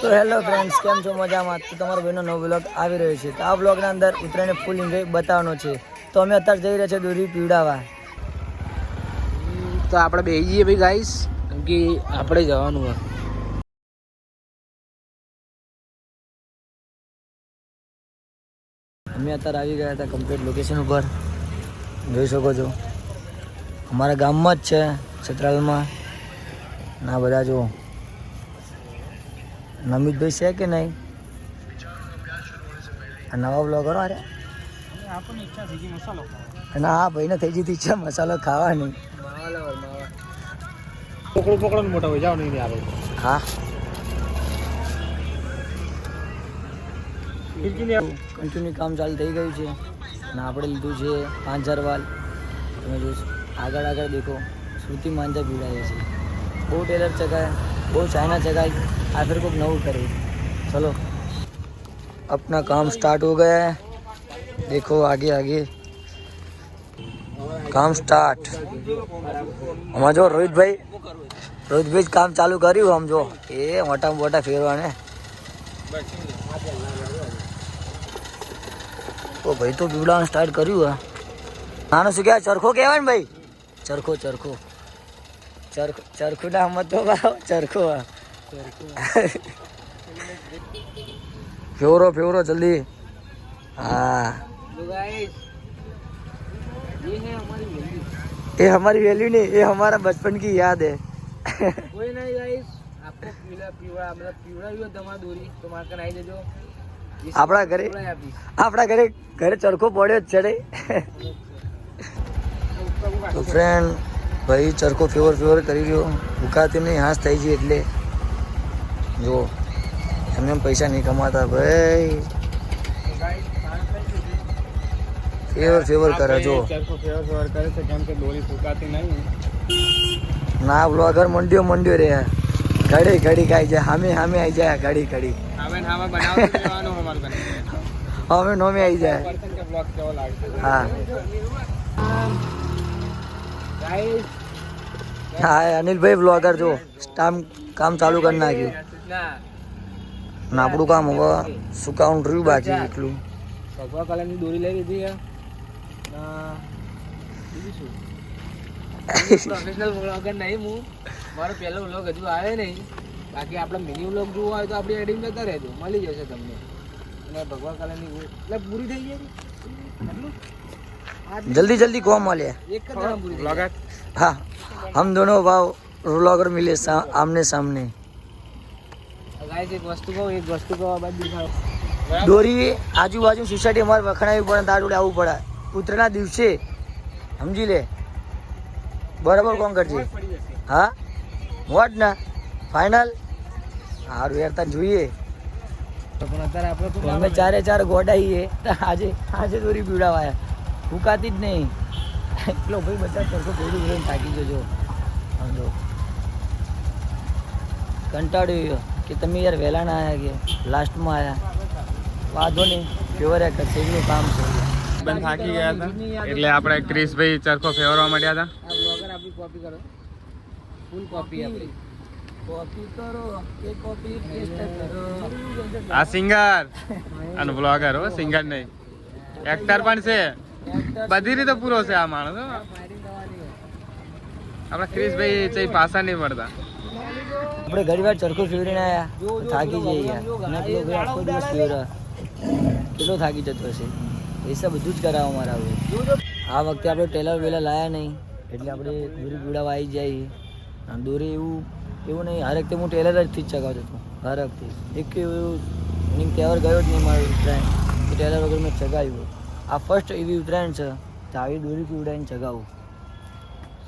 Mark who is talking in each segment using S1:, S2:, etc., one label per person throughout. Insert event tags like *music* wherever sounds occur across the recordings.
S1: તો hello friends કેમ છો? મજામાં? તો તમારો ભાઈનો નવો બ્લોગ આવી રહ્યો છે. તો આ બ્લોગના અંદર ઉત્તરાયણને ફૂલ એન્જોય બતાવવાનો છે. તો અમે અત્યારે જઈ રહ્યા છીએ દોરી પીવડાવવા.
S2: તો આપણે બે જઈએ ભાઈ ગાઈસ કેમ કે આપણે જવાનું હોય
S1: અમે અત્યારે આવી ગયા હતા કમ્પ્લીટ લોકેશન ઉપર. જોઈ શકો છો. અમારા ગામમાં જ છે છત્રાલમાં. ના બધા જો નમિતભાઈ છે કે નહીં? આ નવા બ્લોગરો અરે ના હા ભાઈને થઈ જતી ઈચ્છા મસાલો ખાવાની.
S2: પકડો પકડો મોટા હોય જાવ નહીં આવે
S1: હા. કન્ટિન્યુ કામ ચાલુ થઈ ગયું છે. ના આપણે લીધું છે પાંચ હજાર વાલ તમે જો આગળ આગળ દેખો. શ્રુતિ માંજા પીડાય છે. બહુ ટેલર ચગાય બહુ ચાઇના ચગાય આ ફિર કોઈક નવું કરે ચલો अपना काम स्टार्ट हो गया है देखो आगे आगे काम स्टार्ट અમાર જો રોહિતભાઈ રોહિતભાઈ જ કામ ચાલુ કર્યું આમ જો એ મોટા મોટા ફેરવાને તો ભાઈ તો બીવડાવાનું સ્ટાર્ટ કર્યું હા નાનું શું કહેવાય ચરખો કહેવાય ને ભાઈ ચરખો ચરખો ચરખો ચરખો ના મત તો બરાબર ચરખો હા ફેવરો ફેવરો જલ્દી હા ये हमारी वैल्यू नहीं ये हमारा बचपन की याद है
S2: કોઈ નહીં ગાઈસ આપકો પીલા પીવડા મતલબ પીવડાવ્યું તમારી દોરી તો મારે કને આવી જજો
S1: આપણા ઘરે
S2: પીવડાવી આપીશ
S1: આપણા ઘરે ઘરે ચરખો પડ્યો જ છે રે તો ફ્રેન્ડ ભાઈ ચરખો ફેવર ફેવર કરી રહ્યો. ભૂકાતી નહીં હાશ થઈ ગઈ એટલે. જો એમને એમ પૈસા નહીં કમાતા ભાઈ. ફેવર ફેવર કરે જો ના બોલો બ્લોગર મંડ્યો મંડ્યો રે. ઘડી ઘડી ખાઈ જાય હામે હામે આવી જાય ઘડી ઘડી.
S2: હવે
S1: નોમે આવી જાય. હા. હા અનિલભાઈ બ્લોગર જો, કામ કામ ચાલુ કરી નાખ્યું.
S2: ના
S1: આપણું કામ હવે સુકાવાનું રહ્યું બાકી એટલું?
S2: ભગવા કલરની દોરી લઈ લીધી પ્રોફેશનલ વ્લોગર નહીં હું. મારો પહેલો વ્લોગ હજુ આવે નહીં. બાકી આપણે મિની વ્લોગ જોવો હોય તો આપણી એડિંગ કરતા રહેજો, મળી જશે તમને. અને ભગવા કલરની એટલે પૂરી થઈ આટલું
S1: जल्दी जल्दी कौन माले
S2: એક જ દાડામાં પૂરી થઈ ગઈ.
S1: हाँ हम दोनों भाव व्लॉगर मिले सा, आमने सामने
S2: ગાઈસ એક વસ્તુ કહું એક વસ્તુ કહું આ બાજુ દેખાડો
S1: દોરી આજુબાજુ સોસાયટી અમારે વખણાવી પડે તાર જોડે આવવું પડે ઉત્તરના દિવસે સમજી લે બરાબર કોણ કરજે
S2: પડી જશે
S1: હા વોટ ના ફાઇનલ સારું યાર તાર જોઈએ
S2: તો પણ અત્યારે આપણે તો
S1: અમે ચારે ચાર ગોડાઈએ તો આજે આજે દોરી પીવડાવાયા ફૂકાતી જ નહીં. એટલો ભાઈ બધા સરખો પેલું જોઈને થાકી જજો. સમજો કંટાળ્યું કે તમે યાર વહેલા ના આવ્યા કે? લાસ્ટમાં આવ્યા વાંધો નહીં. ફેવર કરશે એનું કામ છે.
S3: બંધ થાકી ગયા હતા. એટલે આપણે ક્રિશભાઈ ચરખો ફેરવા માંડ્યા હતા.
S2: બ્લોગર આપણી કોપી કરો. ફૂલ કોપી આપણી.
S1: કોપી કરો કે કોપી પેસ્ટ કરો.
S3: આ સિંગર. અને બ્લોગર હો સિંગર નહીં. એક્ટર પણ છે. બધી રીતે પૂરો છે આ માણસ. આપણા ક્રિશભાઈ ચઈ પાછા નહીં મળતા.
S1: આપણે ઘણી વાર ચરખો ફેરીને આવ્યા થાકી જઈએ આખો દિવસ કેટલો થાકી જતો હશે. પૈસા બધું જ કરાવો મારા હવે. આ વખતે આપણે ટેલર વેલર લાયા નહીં, એટલે આપણે દોરી પીવડાવવા આવી અને દોરી એવું એવું નહીં. હર વખતે હું ટેલર જ ચગાવતો હતો. હર વખતે. એક એવું તહેવાર ગયો જ નહીં મારો ઉત્તરાયણ ટેલર વગર મેં ચગાવ્યું. આ ફર્સ્ટ એવી ઉત્તરાયણ છે. તો આવી દોરી પીવડાવીને ચગાવું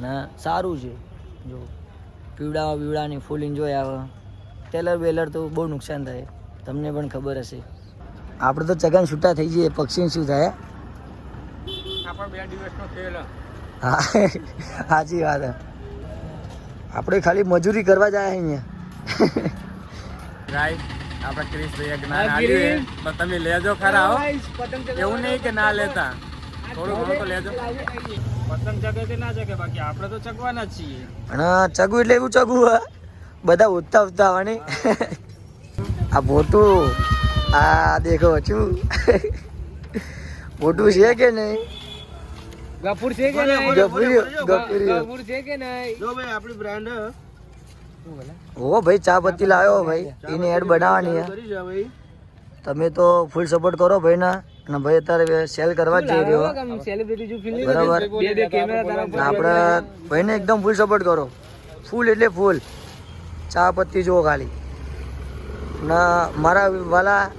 S1: ના સારું છે. જો પીવડાવા પીવડાની ફૂલ એન્જોય આવે. ટેલર બેલર તો બહુ નુકસાન થાય. તમને પણ ખબર હશે. આપણે તો ચગાન છૂટા થઈ જઈએ પક્ષીને શું થાય? હા. સાચી વાત. આપણે ખાલી મજૂરી કરવા જાય અહીંયા.
S3: ગાય આપણા ક્રિશભાઈએ જ્ઞાન આપ્યું. પણ તમે લેજો ખરા હો. એવું નહીં કે ના લેતા. થોડું ઘણું તો લેજો. પતંગ ચગે કે ના ચગે? બાકી આપણે તો ચગવાના જ છીએ.
S1: હા ચગવું એટલે એવું ચગવું હે. બધા ઉઠતા ઉઠતા આવવાની. આ મોટું આ દેખો છું મોટું છે કે નહીં?
S2: ગફુર છે કે નહીં?
S1: ગફુર.
S2: ગફુર છે કે નહીં?
S4: જો ભાઈ આપણી બ્રાન્ડ
S1: ઓ ભાઈ ચા પત્તી લાવ્યો ભાઈ. એની એડ બનાવવાની
S4: છે.
S1: તમે તો ફૂલ સપોર્ટ કરો ભાઈ ના અને ભાઈ અત્યારે સેલ કરવા જ જઈ રહ્યો. બરાબર. આપણે ભાઈને એકદમ ફૂલ સપોર્ટ કરો. ફૂલ એટલે ફૂલ ચા પત્તી જુઓ ખાલી. ના મારા વાલા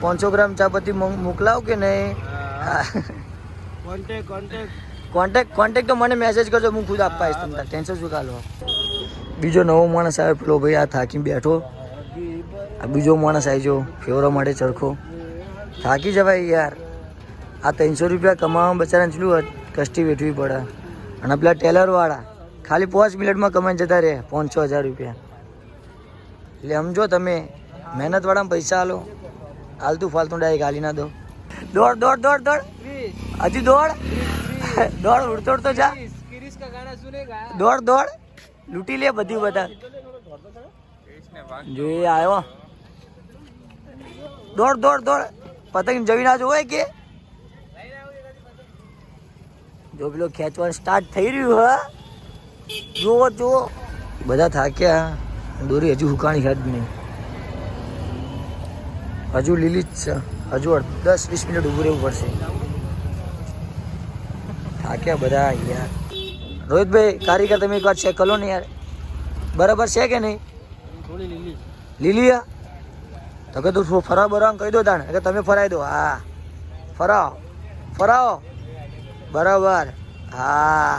S1: પાંચસો ગ્રામ ચા પત્તી મોક- મોકલાવ કે નહીં?
S4: કોન્ટેક કોન્ટેક
S1: કોન્ટેક કોન્ટેક તો મને મેસેજ કરજો હું ખુદ આપવા આવીશ તમને. ટેન્શન શું કાલો બીજો નવો માણસ આવ્યો પેલો ભાઈ આ થાકી બેઠો. આ બીજો માણસ આવી જો ફેવરા માટે ચરખો. થાકી જવાય યાર. આ ત્રણસો રૂપિયા કમાવામાં બચારાને ચલું કષ્ટી વેઠવી પડે. અને પેલા ટેલરવાળા ખાલી પાંચ મિનિટમાં કમાઈને જતા રહે પાંચ છ હજાર રૂપિયા. એટલે સમજો તમે મહેનતવાળામાં પૈસા હાલો હાલતું ફાલતું ડાયરેક્ટ હાલી ના દો. દોડ દોડ દોડ દોડ. હજી દોડ. દોડ ઉડતો ઉડતો જા દોડ દોડ. લૂંટી લે બધી બધા જો એ આવ્યો દોડ દોડ દોડ. પતંગ જવી ના જોવાય કે? જો પેલો ખેંચવાનું સ્ટાર્ટ થઈ રહ્યું હા. જુઓ જુઓ. બધા થાક્યા. દોરી હજુ હુકાણી છે જ નહીં. હજુ લીલી જ છે. હજુ દસ વીસ મિનિટ ઊભું રહેવું પડશે. થાક્યા બધા યાર. રોહિતભાઈ કારીગર તમે એકવાર ચેક કરો ને યાર. બરાબર છે કે નહીં?
S2: થોડી લીલી
S1: લીલી આ? તો કે તું ફરાવ બરાવ કહી દો તાણ. કે તમે ફરાઈ દો. હા. ફરાવો. ફરાવો. બરાબર. હા.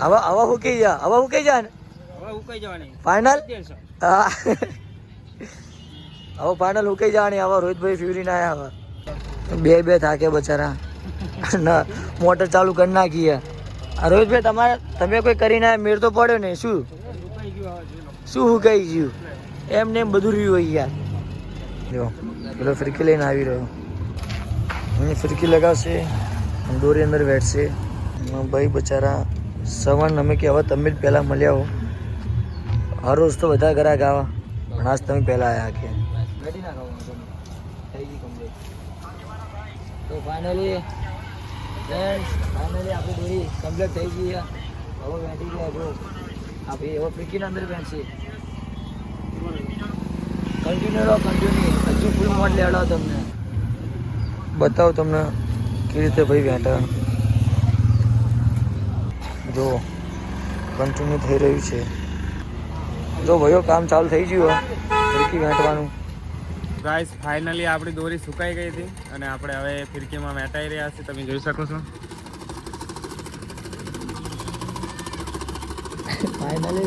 S1: હવે હવે હુકી જા હવે હુકી જા ને?
S2: ઉકાઈ
S1: ફાઇનલ હા. *laughs* હવે ફાઇનલ હુકાઈ જવાની. હવે રોહિતભાઈ ફ્યુરી ના આવ્યા હવે. બે બે થાકે બચારા. *laughs* ના. મોટર ચાલુ કરી નાખી હે. આ તમારે તમે કોઈ કરીને મેળ તો પડ્યો ને શું? શું હું હુકાઈ ગયું? એમ બધું રહ્યું હોય યાર. જો, પેલો ફિરકી લઈને આવી રહ્યો. એની ફિરકી લગાવશે, દોરી અંદર બેઠશે. ભાઈ બચારા સવાન અમે કે હવે તમે જ પહેલાં મળ્યા હો. હર રોજ તો બધા ઘરા ગાવા પણ આજ તમે પહેલાં આવ્યા કે. તો ફાઇનલી આપણી કમ્પ્લીટ થઈ ગઈ. હવે બેઠી ગયા જો આપણે એવો ફિરકીના અંદર બેઠશે કન્ટિન્યુ રહો કન્ટિન્યુ હજુ ફૂલ મોડ લેવડાવો તમને. બતાવો તમને કેવી રીતે ભાઈ બેઠા. જો કન્ટિન્યુ થઈ રહ્યું છે. જો ભાઈઓ કામ ચાલુ થઈ ગયું ફરીથી વેંટવાનું
S3: ગાઈસ ફાઇનલી આપણી દોરી સુકાઈ ગઈ હતી અને આપણે હવે ફિરકીમાં મેટાઈ રહ્યા છીએ. તમે જોઈ શકો છો.
S1: ફાઇનલી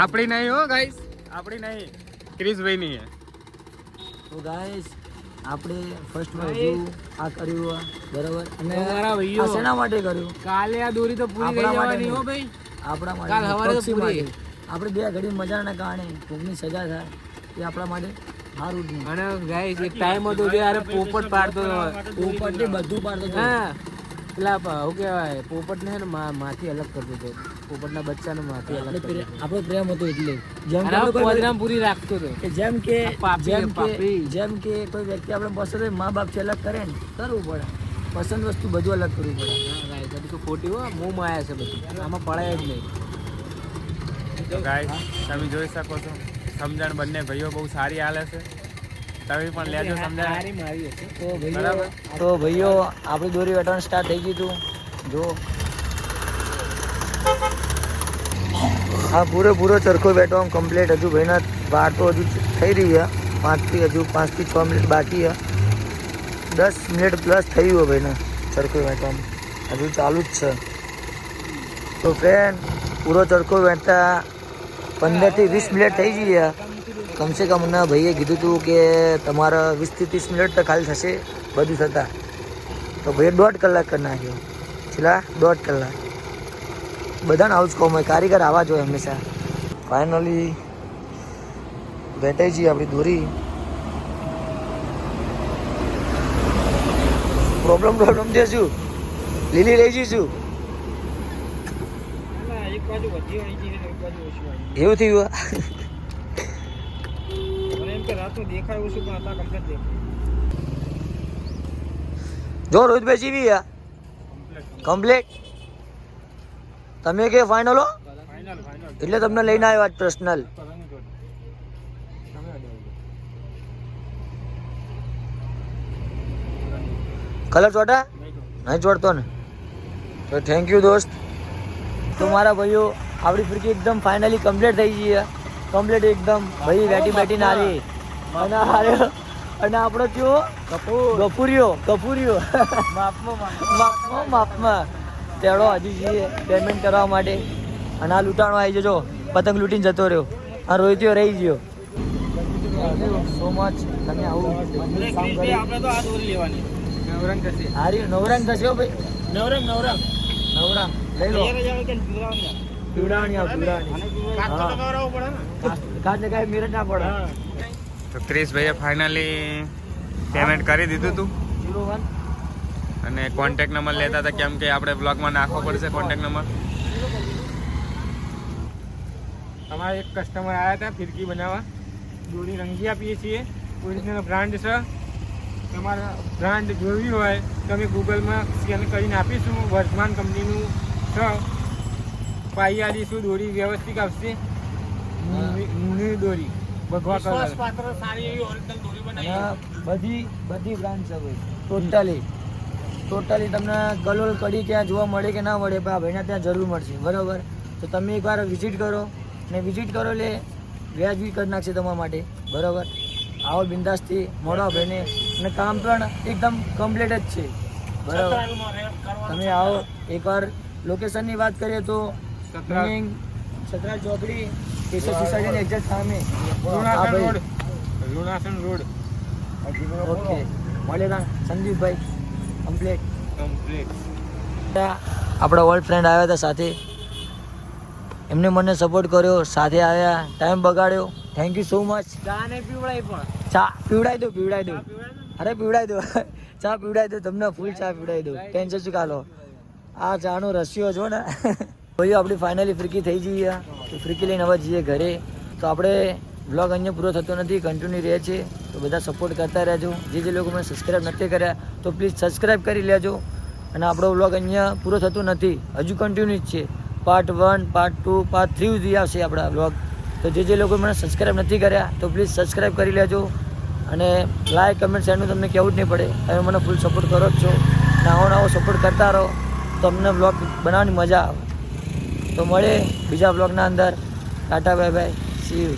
S3: આપણી નહીં હો ગાઈસ. આપણી નહીં. ક્રિશભાઈની ની
S1: તો ગાઈસ આપણે ફર્સ્ટમાં હજુ આ કર્યું બરાબર? અને
S2: મારા ભાઈઓ.
S1: શેના માટે કર્યું?
S2: કાલે આ દોરી તો પૂરી થઈ
S1: આપણા માટે
S2: જવાની હો ભાઈ.
S1: આપણા
S2: કાલ સવારે તો પૂરી.
S1: આપણે બે ઘડી મજાના કારણે ભૂખની સજા થાય એ આપણા માટે.
S2: અને ગાઈસ એક ટાઈમ હતો જ્યારે પોપટ પાડતો હતો.
S1: પોપટ ને બધું પાડતો હતો.
S2: હા. પેલા શું કહેવાય પોપટ ને માથી અલગ કરતો હતો. પોપટના બચ્ચાને માથી અલગ
S1: આપણે પ્રેમ હતો એટલે. જેમ
S2: પોદરામ પૂરી રાખતો હતો.
S1: કે જેમ કે જેમ કે જેમ કે કોઈ વ્યક્તિ આપણે પસંદ હોય મા બાપથી અલગ કરે ને કરવું પડે. પસંદ વસ્તુ બધું અલગ કરવું પડે.
S2: હા, ખોટી હો મોં માયા છે બધું. આમાં પડાય જ નહીં.
S3: તો ગાય તમે જોઈ શકો છો સમજણ બંને ભાઈઓ બહુ સારી હાલે છે. તમે પણ લેજો સમજણ.
S1: તો ભાઈઓ
S3: બરાબર.
S1: તો ભાઈઓ આપણી દોરી વેટવાનું સ્ટાર્ટ થઈ ગયું હતું. જો. હા પૂરેપૂરો ચરખો વેટવામાં કમ્પ્લીટ હજુ ભાઈના વાર તો હજુ થઈ રહી છે. પાંચથી હજુ પાંચથી છ મિનિટ બાકી છે. દસ મિનિટ પ્લસ થઈ ગયો ભાઈને ચરખો વેટવામાં હજુ ચાલુ જ છે. તો ફ્રેન્ડ પૂરો ચરખો વેચતા પંદરથી વીસ મિનિટ થઈ છે કમસે કમ ના ભાઈએ કીધું હતું કે તમારા વીસથી ત્રીસ મિનિટ તો ખાલી થશે બધું થતાં. તો ભાઈએ દોઢ કલાક કરી નાખ્યો. છેલ્લા દોઢ કલાક. બધાને આવું જ કહું હોય કારીગર આવા જોઈએ હંમેશા. ફાઇનલી ભેટાઈ જઈએ આપણી દોરી. પ્રોબ્લેમ પ્રોબ્લેમ છે શું? લીલી લઈ જઈશું.
S4: વધી એક બાજુ આવી
S1: એવું થયું જો રોહિતભાઈ જીવી ગયા. કમ્પ્લીટ તમે કે ફાઇનલ હો? એટલે તમને લઈને આવ્યા આજ પર્સનલ કલર ચોટા
S4: નહીં
S1: ચોટતો ને? તો થેન્ક યુ દોસ્ત. તો મારા ભાઈઓ આપણી ફિરકી એકદમ ફાઇનલી કમ્પ્લીટ થઈ ગઈ છે. કમ્પ્લીટ એકદમ. ભાઈ બેટી બેટી નારી અને હારે અને આપણો કયો? ગફુરિયો ગફુરિયો માપમાં માપમાં તેડો હજી છીએ પેમેન્ટ કરવા માટે. અને આ લૂંટાણો આવી જજો. પતંગ લૂંટીને જતો રહ્યો. આ રોહિત્યો રહી ગયો. સો મચ તમે આવું કામ કરી.
S4: આપણે તો આ દોરી લેવાની. નવરંગ થશે.
S1: હારી નવરંગ થશે ભાઈ.
S4: નવરંગ નવરંગ.
S1: નવરંગ. લઈ લો.
S4: કાચ તો
S1: લગાવી ના. પડે.
S3: તો ક્રિશભાઈએ ફાઇનલી પેમેન્ટ કરી દીધું
S1: તું?
S3: અને કોન્ટેક્ટ નંબર લેતા હતા કેમ કે આપણે બ્લોગમાં નાખવો પડશે કોન્ટેક્ટ નંબર
S4: અમારા એક કસ્ટમર આવ્યા હતા ફિરકી બનાવવા. દોરી રંગી આપીએ છીએ. ઓરિજિનલ બ્રાન્ડ છે. તમારા બ્રાન્ડ જોવી હોય તો અમે ગૂગલમાં સ્કેન કરીને આપીશું. વર્ધમાન કંપનીનું છે. પાઈ આલીશું દોરી વ્યવસ્થિત આવશે? ની દોરી. ભગવા કલર.
S1: અને બધી બધી બ્રાન્ડ છે ભાઈ. ટોટલી ટોટલી તમને કલોલ કડી ક્યાં જોવા મળે કે ના મળે પણ આ ભાઈના ત્યાં જરૂર મળશે. બરાબર? તો તમે એકવાર વિઝિટ કરો. ને વિઝિટ કરો એટલે વ્યાજબી કરી નાખશે તમારા માટે. બરાબર? આવો બિંદાસથી મળો ભાઈને. અને કામ પણ એકદમ કમ્પ્લીટ જ છે. બરાબર? તમે આવો એકવાર લોકેશનની વાત કરીએ તો meaning ચોકડી કેશવ સોસાયટીની એક્ઝેક્ટ સામે. હા
S4: રોડ. લુણાસણ રોડ.
S1: ઓકે. મળેલા સંદીપભાઈ. કમ્પ્લીટ.
S4: કમ્પ્લીટ.
S1: આપણા ઓલ્ડ ફ્રેન્ડ આવ્યા હતા સાથે. એમને મને સપોર્ટ કર્યો સાથે આવ્યા ટાઈમ બગાડ્યો. થેન્ક યુ સો મચ
S4: ચા ને પીવડાય પણ.
S1: ચા પીવડાવી દો પીવડાવી દો. અરે પીવડાવી દો. ચા પીવડાવી *laughs* દો તમને ફૂલ ચા પીવડાવી દો. ટેન્શન શું કાલો? આ ચાનો રસ્યો છો ને? *laughs* ભાઈઓ આપણી ફાઇનલી ફ્રીકી થઈ જઈએ તો ફ્રીકી લઈને હવે જઈએ ઘરે. તો આપણે બ્લોગ અહીંયા પૂરો થતો નથી કન્ટિન્યુ રહે છે. તો બધા સપોર્ટ કરતા રહેજો. જે જે લોકો મને સબસ્ક્રાઈબ નથી કર્યા, તો પ્લીઝ સબસ્ક્રાઈબ કરી લેજો. અને આપણો બ્લોગ અહીંયા પૂરો થતો નથી. હજુ કન્ટિન્યુ જ છે. Part one part two part three સુધી આવશે આપણા બ્લોગ તો જે જે લોકો મને સબસ્ક્રાઈબ નથી કર્યા, તો પ્લીઝ સબસ્ક્રાઈબ કરી લેજો. અને લાઈક કમેન્ટ શેરનું તમને કહેવું જ નહીં પડે. તમે મને ફૂલ સપોર્ટ કરો જ છો. નવો નવો સપોર્ટ કરતા રહો. તો અમને બ્લોગ બનાવવાની મજા આવે. તો મળે બીજા બ્લોગના અંદર. Tata bye bye. See you